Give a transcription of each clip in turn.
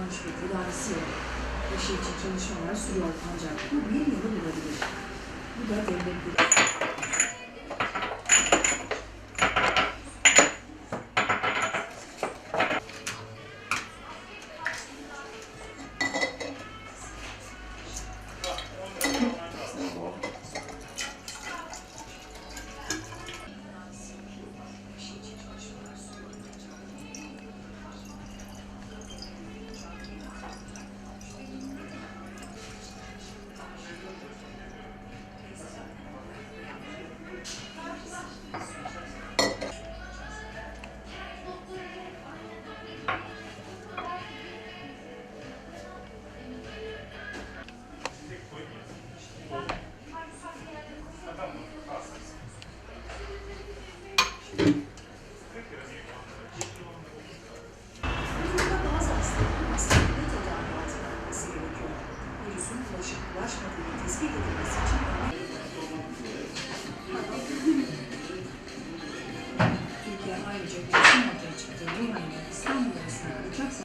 onaylanmış bir tedavisi yok. Aşı için çalışmalar sürüyor ancak bu bir yılı bulabilir. Bu da devletleri Vücutta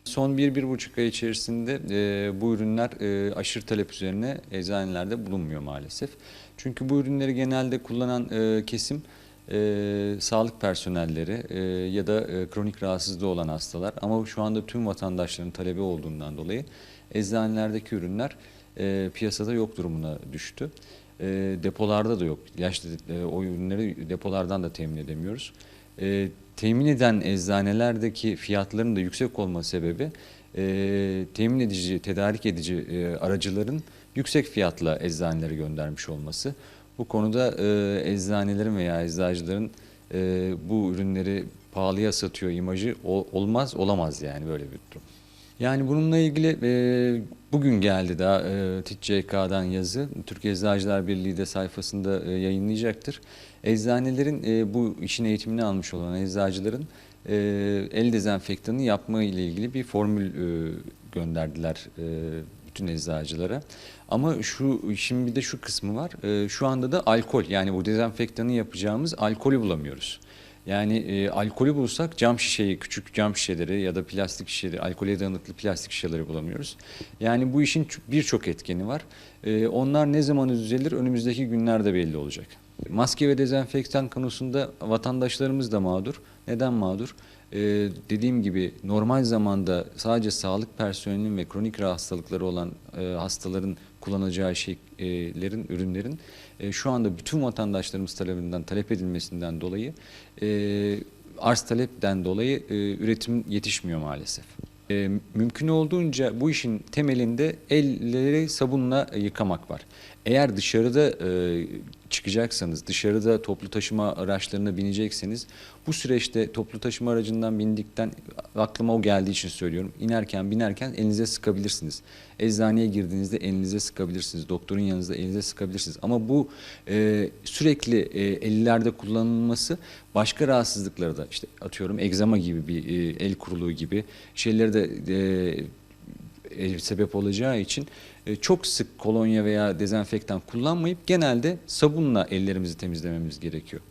Son bir, bir buçuk ay içerisinde e, bu ürünler e, aşırı talep üzerine eczanelerde bulunmuyor maalesef. Çünkü bu ürünleri genelde kullanan e, kesim e, sağlık personelleri e, ya da e, kronik rahatsızlığı olan hastalar. Ama şu anda tüm vatandaşların talebi olduğundan dolayı eczanelerdeki ürünler e, piyasada yok durumuna düştü. E, depolarda da yok. Yaşlı e, o ürünleri depolardan da temin edemiyoruz. E, temin eden eczanelerdeki fiyatların da yüksek olma sebebi e, temin edici, tedarik edici e, aracıların yüksek fiyatla eczanelere göndermiş olması. Bu konuda e, eczanelerin veya eczacıların e, bu ürünleri pahalıya satıyor imajı o- olmaz olamaz yani böyle bir durum. Yani bununla ilgili e, bugün geldi daha e, TİCK'dan yazı. Türkiye Eczacılar Birliği de sayfasında e, yayınlayacaktır. Eczanelerin e, bu işin eğitimini almış olan eczacıların e, el dezenfektanı yapma ile ilgili bir formül e, gönderdiler e, bütün eczacılara. Ama şu işin bir de şu kısmı var. E, şu anda da alkol yani bu dezenfektanı yapacağımız alkolü bulamıyoruz. Yani e, alkolü bulsak cam şişeyi, küçük cam şişeleri ya da plastik şişeleri, alkole dayanıklı plastik şişeleri bulamıyoruz. Yani bu işin birçok etkeni var. E, onlar ne zaman düzelir önümüzdeki günlerde belli olacak. Maske ve dezenfektan konusunda vatandaşlarımız da mağdur. Neden mağdur? E, dediğim gibi normal zamanda sadece sağlık personelinin ve kronik hastalıkları olan e, hastaların kullanacağı şeylerin, ürünlerin e, şu anda bütün vatandaşlarımız talebinden talep edilmesinden dolayı e, arz talepten dolayı e, üretim yetişmiyor maalesef. E, mümkün olduğunca bu işin temelinde elleri sabunla yıkamak var. Eğer dışarıda e, çıkacaksanız, dışarıda toplu taşıma araçlarına binecekseniz bu süreçte toplu taşıma aracından bindikten aklıma o geldiği için söylüyorum. İnerken binerken elinize sıkabilirsiniz. Eczaneye girdiğinizde elinize sıkabilirsiniz. Doktorun yanınızda elinize sıkabilirsiniz. Ama bu e, sürekli e, ellerde kullanılması başka rahatsızlıkları da işte atıyorum egzama gibi bir e, el kuruluğu gibi şeyleri de e, sebep olacağı için e, çok sık kolonya veya dezenfektan kullanmayıp genelde sabunla ellerimizi temizlememiz gerekiyor.